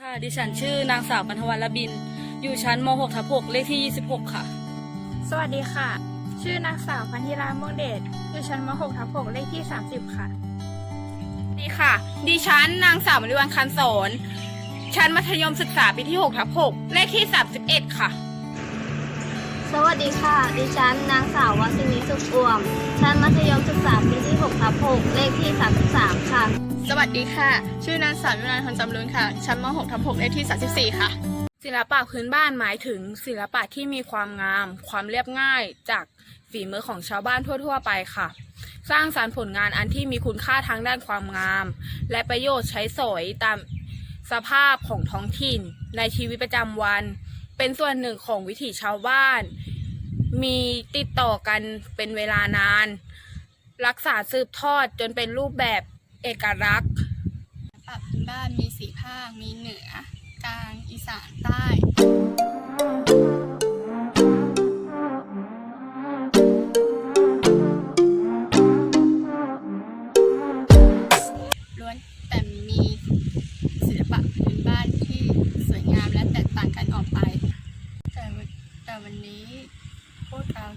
ค่ะ ดิฉันชื่อนางสาวกันทวันละบิน อยู่ชั้นม .6 ทับ6เลขที่ 26 ค่ะ สวัสดีค่ะ ชื่อนางสาวพันธิราม่วงเดช อยู่ชั้นม .6 ทับ6เลขที่ 30 ค่ะสวัสดีค่ะ ดิฉันนางสาวมริวันคันโสนชั้นมัธยมศึกษาปีที่6ทับ6เลขที่ 31 ค่ะ สวัสดีค่ะ ดิฉันนางสาววสินีสุขอ่วมชั้นมัธยมศึกษาปีที่6ทับ6เลขที่ 33 ค่ะ สวัสดีค่ะ ชื่อนางสาวยุนันท์พันจำเริญค่ะ ชั้นม 6 ทับ6เลขที่ 34 ค่ะ ศิลปะพื้นบ้านหมายถึง ศิลปะที่มีความงาม ความเรียบง่ายจากฝีมือของชาวบ้านทั่ว ๆ ไปค่ะ สร้างสารรค์ผลงานอันที่มีคุณค่าทางด้านความงาม และประโยชน์ใช้สอยตามสภาพของท้องถิ่น ในชีวิตประจำวัน เป็นส่วนหนึ่งของวิถีชาวบ้าน มีติดต่อกันเป็นเวลานาน รักษาสืบทอดจนเป็นรูปแบบเอกลักษณ์ปับพื้นบ้านมีสีภาค มีเหนือ กลาง อีสาน ใต้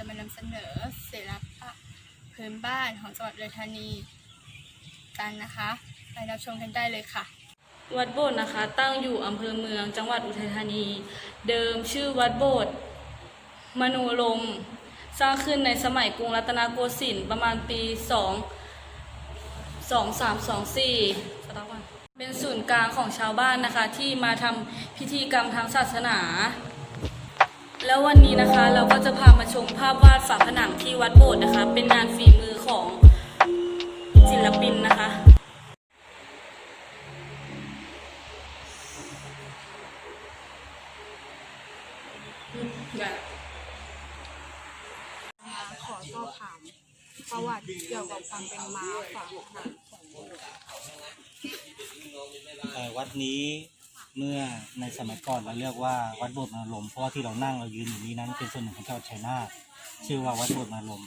จะมานำเสนอศิลปะพื้นบ้านของจังหวัดอุดรธานีกันนะคะ ไปรับชมกันได้เลยค่ะ วัดโบสถ์นะคะ ตั้งอยู่อำเภอเมืองจังหวัดอุทัยธานี เดิมชื่อวัดโบสถ์มโนลม สร้างขึ้นในสมัยกรุงรัตนโกสินทร์ประมาณปี 2 2 3 2 4สต๊อปก่เป็นศูนย์กลางของชาวบ้านนะคะ ที่มาทำพิธีกรรมทางศาสนา แล้ววันนี้นะคะเราก็จะพามาชมภาพวาดฝาผนังที่วัดโบสถ์นะคะ เป็นงานฝีมือของศิลปินนะคะขอสอบถามประวัติเกี่ยวกับความเป็นมาฝาผนังของโบสถ์เอ่อวัดนี้ เมื่อในสมัยก่อนเราเรียกว่าวัดโบสถ์มาลมเพราะว่าที่เรานั่งเรายืนอยู่นี้นั้นเป็นส่วนหนึ่งของจังหวัดชัยนาทชื่อว่าวัดโบสถ์มาลม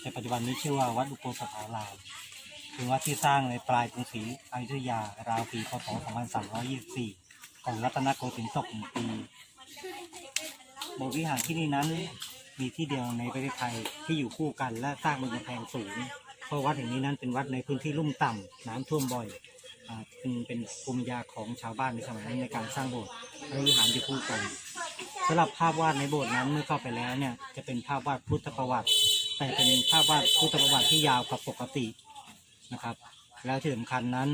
แต่ปัจจุบันนี้ชื่อว่าวัดอุโบสถารามเป็นวัดที่สร้างในปลายกรุงศรีอยุธยาราวปีพศ 2324 ของรัตนโกสินทร์ตกปีโบสถ์วิหารที่นี่นั้นมีที่เดียวในประเทศไทยที่อยู่คู่กันและสร้างบนกำแพงสูง เพราะวัดแห่งนี้นั้นเป็นวัดในพื้นที่ลุ่มต่ำน้ำท่วมบ่อย อ่าเป็นเป็นภูมิปัญญาของชาวบ้านในสมัยนั้นในการสร้างโบสถ์และวิหารที่คู่กันสำหรับภาพวาดในโบสถ์นั้นเมื่อเข้าไปแล้วเนี่ยจะเป็นภาพวาดพุทธประวัติ แต่เป็นภาพวาดพุทธประวัติที่ยาวกว่าปกตินะครับ แล้วที่สำคัญนั้น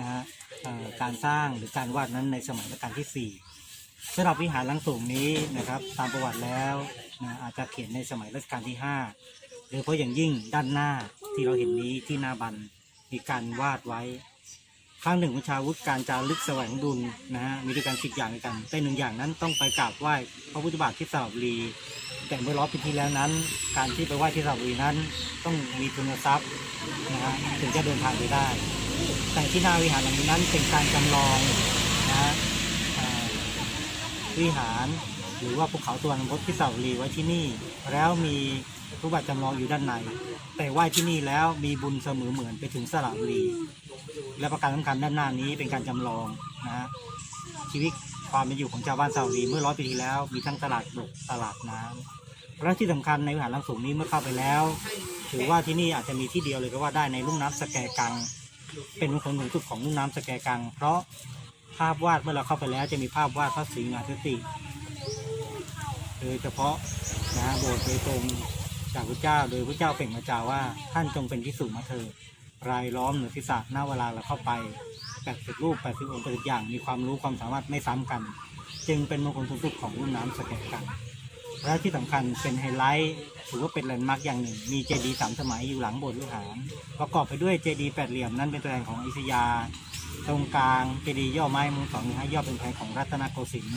นะฮะการสร้างหรือการวาดนั้นในสมัยรัชกาลที่สี่สำหรับวิหารหลังสูงนี้นะครับ ตามประวัติแล้วนะอาจจะเขียนในสมัยรัชกาลที่ห้าโดยเฉพาะอย่างยิ่งด้านหน้าที่เราเห็นนี้ที่หน้าบันมีการวาดไว้ ครั้งหนึ่งของชาวุฒิการจารึกแสวงดุลนะฮะมีด้วยกันสิบอย่างด้วยกันแต่หนึ่งอย่างนั้นต้องไปกราบไหว้พระพุทธบาทที่สระบุรี แต่เมื่อรอยปีที่แล้วนั้น การที่ไปไหว้ที่สระบุรีนั้น ต้องมีทุนทรัพย์นะฮะถึงจะเดินทางไปได้ แต่ที่หน้าวิหารหลังนี้นั้นเป็นการจำลองนะฮะวิหารหรือว่าภูเขาตัวนพที่สระบุรีไว้ที่นี่ แล้วมี รูปบัตรจำลองอยู่ด้านในแต่ไหว้ที่นี่แล้วมีบุญเสมอเหมือนไปถึงสระบุรีและประการสำคัญด้านหน้านี้เป็นการจำลองนะฮะชีวิตความเป็นอยู่ของชาวบ้านเซาดีเมื่อร้อยปีที่แล้วมีทั้งตลาดบกตลาดน้ำและที่สำคัญในวิหารหลังสูงนี้เมื่อเข้าไปแล้ว ถือว่าที่นี่อาจจะมีที่เดียวเลยก็ว่าได้ในลุ่มน้ำสแกกัง เป็นมงคลสูงสุดของลุ่มน้ำสแกกัง เพราะภาพวาดเมื่อเราเข้าไปแล้วจะมีภาพวาดพระศรีมหาเทติโดยเฉพาะนะฮะโบสถ์โดยตรง จากพระเจ้า โดยพระเจ้าเปล่งมาจาว่าท่านจงเป็นที่สูงมาเถิดรายล้อมเหนือศีรษะหน้าเวลาเราเข้าไปแปดสิบรูปแปดสิบองค์แปดสิบอย่างมีความรู้ความสามารถไม่ซ้ำกัน จึงเป็นมงคลสูงสุดของรุ่นน้ำสแกนกันและที่สำคัญเป็นไฮไลท์ถือว่าเป็นแลนด์มาร์กอย่างหนึ่ง มีเจดีย์สามสมัยอยู่หลังโบสถ์วิหารประกอบไปด้วยเจดีย์แปดเหลี่ยมนั้นเป็นตัวแทนของอยุธยา ตรงกลางเจดีย์ย่อไม้มุมสองนี้ให้ย่อเป็นแทนของรัตนโกสินทร์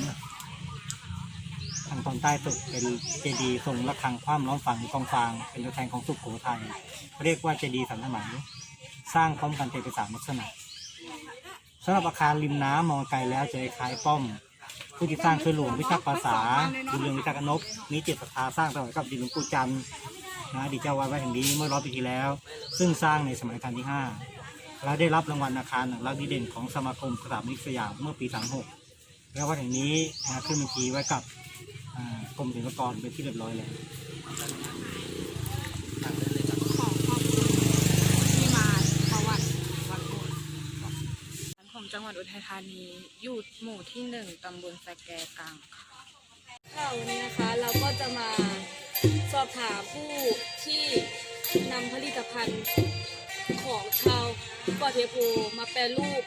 ทางตอนใต้สุดเป็นเจดีย์ทรงระฆังคว่ำล้อมฝั่งกองฟาง เป็นตัวแทนของสุโขทัยเรียกว่าเจดีย์สามสมัยสร้างพร้อมกันเป็นสามลักษณะสำหรับอาคารริมน้ำมองไกลแล้วจะคล้ายป้อม ผู้ที่สร้างคือหลวงวิชาภาษาบุญเรืองวิชากนพมีจิตศรัทธาสร้างถวายกับดินหลวงปู่จันทร์นะดีเจ้าวัดวัดแห่งนี้เมื่อร้อยปีที่แล้ว ซึ่งสร้างในสมัยรัชกาลที่ห้าและได้รับรางวัลอาคารหนังรักดีเด่นของสมาคมสถาปนิกสยามเมื่อปี 36 แล้ววัดแห่งนี้นะขึ้นบัญชีไว้กับ กรมศิลปากรเป็นที่เรียบร้อยแล้วขอขอบคุณที่มาประวัติวัดโบสถ์ของจังหวัดอุทัยธานีอยู่หมู่ที่หนึ่งตำบลสะแกกังค่ะค่ะวันนี้นะคะเราก็จะมาสอบถามผู้ที่นำผลิตภัณฑ์ของชาวกาเทโพมาแปรรูป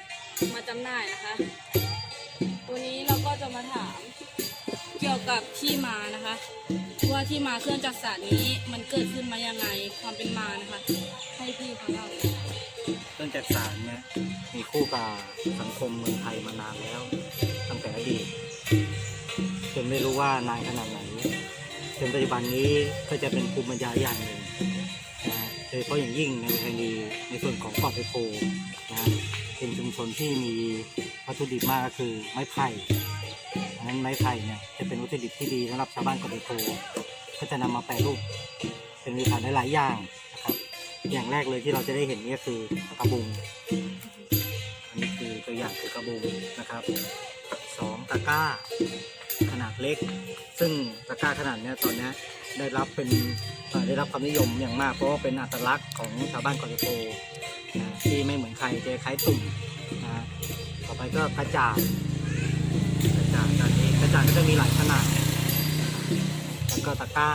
มาจำหน่ายนะคะ วันนี้เราก็จะมาถาม เกี่ยวกับที่มานะคะ ว่าที่มาเครื่องจักรสานนี้มันเกิดขึ้นมายังไงความเป็นมานะคะ ให้พี่เขาเล่าเครื่องจักรสานเนี่ยมีคู่กับสังคมเมืองไทยมานานแล้วตั้งแต่อดีตจนไม่รู้ว่านานขนาดไหนจนปัจจุบันนี้ก็จะเป็นภูมิปัญญาอย่างหนึ่งนะโดยเฉพาะอย่างยิ่งในไทยนีในส่วนของเกาะไพโพนะเป็นชุมชนที่มีวัตถุดิบมากก็คือไม้ไผ่ นั้นไม้ไผ่เนี่ยจะเป็นวัตถุดิบที่ดีสำหรับชาวบ้านเกาะไพโพก็จะนำมาแปรรูป เป็นผลิตภัณฑ์หลายๆอย่างนะครับอย่างแรกเลยที่เราจะได้เห็นนี่คือกระบุงอันนี้คือตัวอย่างคือกระบุงนะครับสองตะกร้าขนาดเล็ก ซึ่งตะกร้าขนาดเนี้ยตอนนี้ได้รับเป็นได้รับความนิยมอย่างมาก เพราะว่าเป็นอัตลักษณ์ของชาวบ้านกอริโปนะที่ไม่เหมือนใครจะคล้ายตุ่มนะต่อไปก็กระจาดกระจาดตอนนี้กระ จะมีหลายขนาดนะครับแล้วก็ตะกร้า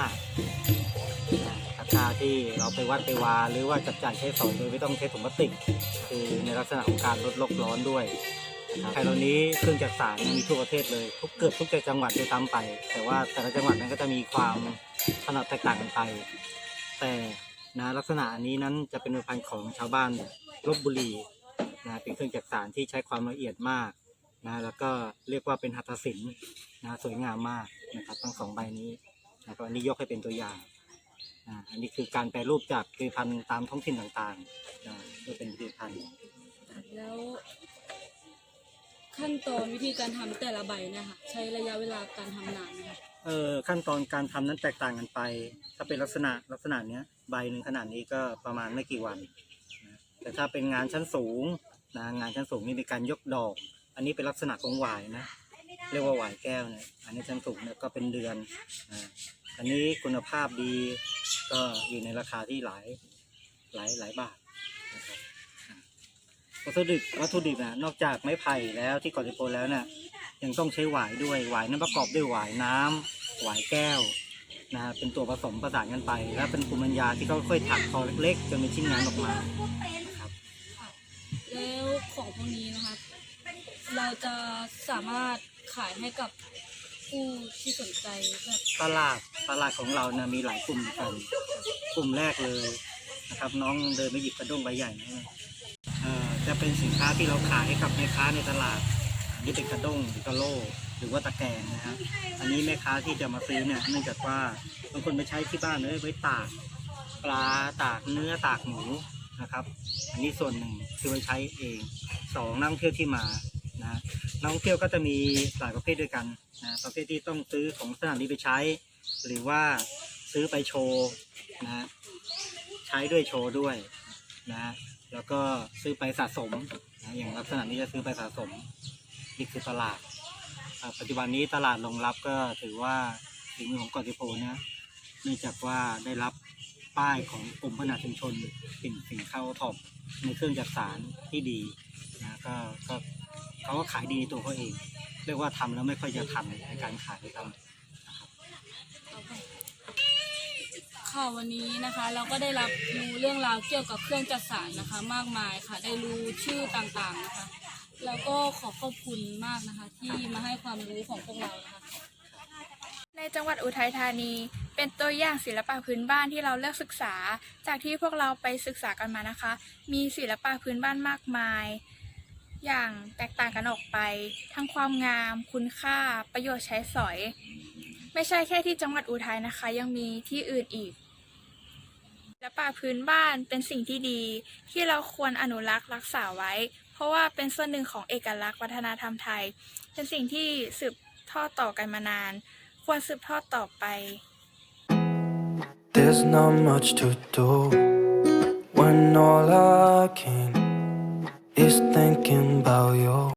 ราคาที่เราไปวัดไปวา หรือว่าจับจ่ายใช้สอยโดยไม่ต้องใช้ถุงพลาสติก คือในลักษณะของการลดโลกร้อนด้วยไทยเรานี้เครื่องจักรสานเนี่ยมีทั่วประเทศเลย ทุกเกือบทุกจังหวัดด้วยซ้ำไป แต่ว่าแต่ละจังหวัดนั้นก็จะมีความถนัดแตกต่างกันไป แต่นะลักษณะอันนี้นั้นจะเป็นผลิตภัณฑ์ของชาวบ้านลบบุรีนะเป็นเครื่องจักรสานที่ใช้ความละเอียดมาก นะแล้วก็เรียกว่าเป็นหัตถศิลป์นะสวยงามมากนะครับทั้งสองใบนี้นะครับอันนี้ยกให้เป็นตัวอย่างอ่าอันนี้คือการแปรรูปจากผลิตภัณฑ์ตามท้องถิ่นต่างๆอ่าเพื่อเป็นผลิตภัณฑ์แล้ว ขั้นตอนวิธีการทำแต่ละใบเนี่ยค่ะใช้ระยะเวลาการทำนานไหมคะเอ่อขั้นตอนการทำนั้นแตกต่างกันไป ถ้าเป็นลักษณะลักษณะเนี้ยใบหนึ่งขนาดนี้ก็ประมาณไม่กี่วันนะแต่ถ้าเป็นงานชั้นสูงนะงานชั้นสูงนี่มีการยกดอก อันนี้เป็นลักษณะของหวายนะ เรียกว่าหวายแก้วเนี่ย อันนี้ชั้นสูงเนี่ยก็เป็นเดือนอันนี้คุณภาพดีก็อยู่ในราคาที่หลายหลายหลายบาทนะครับวัตถุดิบวัตถุดิบนะนอกจากไม้ไผ่แล้วที่กาะติโปแล้วเนี่ยยังต้องใช้หวายด้วยหวายนั้นประกอบด้วยหวายน้ำหวายแก้วนะเป็นตัวผสมประสานกันไป แล้วเป็นภูมิปัญญาที่เขาค่อยๆถักทอเล็กๆจนเป็นชิ้นงานออกมาครับแล้วของพวกนี้นะคะ เราจะสามารถขายให้กับผู้ที่สนใจแบบตลาดตลาดของเรานะมีหลายกลุ่มกัน กลุ่มแรกเลยนะครับ น้องเดินไปหยิบกระด้งใบใหญ่นะเอ่อจะเป็นสินค้าที่เราขายให้กับแม่ค้าในตลาดอันนี้เป็นกระด้งหรือกระโลหรือว่าตะแกรงนะฮะอันนี้แม่ค้าที่จะมาซื้อเนี่ยเนื่องจากว่าบางคนไปใช้ที่บ้านเลยไว้ตากปลาตากเนื้อตากหมูนะครับ อันนี้ส่วนหนึ่งคือไว้ใช้เองสองนักท่องเที่ยวที่มา นะนักท่องเที่ยวก็จะมีหลายประเภทด้วยกันนะประเภทที่ต้องซื้อของลักษณะนี้ไปใช้ หรือว่าซื้อไปโชว์นะใช้ด้วยโชว์ด้วยนะแล้วก็ซื้อไปสะสมนะอย่างลักษณะนี้จะซื้อไปสะสมนี่คือตลาด ปัจจุบันนี้ตลาดรองรับก็ถือว่าฝีมือของเกอติโพนี่ยเนื่องจากว่าได้รับป้ายของกลุ่มพัฒนาชุมชนสิ่งสิ่งเข้าท็อปในเครื่องจักสารที่ดีนะก็ก็ เขาก็ขายดีในตัวเขาเอง เรียกว่าทำแล้วไม่ค่อยจะทันในการขายทำค่ะวันนี้นะคะเราก็ได้รับรู้เรื่องราวเกี่ยวกับเครื่องจักสานนะคะ มากมายค่ะ ได้รู้ชื่อต่างๆนะคะ แล้วก็ขอขอบคุณมากนะคะ ที่มาให้ความรู้ของพวกเรานะคะในจังหวัดอุทัยธานี เป็นตัวอย่างศิลปะพื้นบ้านที่เราเลือกศึกษา จากที่พวกเราไปศึกษากันมานะคะ มีศิลปะพื้นบ้านมากมาย อย่างแตกต่างกันออกไป ทั้งความงาม คุณค่า ประโยชน์ใช้สอย ไม่ใช่แค่ที่จังหวัดอุทัยนะคะ ยังมีที่อื่นอีกศิลปะพื้นบ้านเป็นสิ่งที่ดี ที่เราควรอนุรักษ์รักษาไว้ เพราะว่าเป็นส่วนหนึ่งของเอกลักษณ์วัฒนธรรมไทย เป็นสิ่งที่สืบทอดต่อกันมานาน ควรสืบทอดต่อไป There's not much to do when all I can is thinking about you.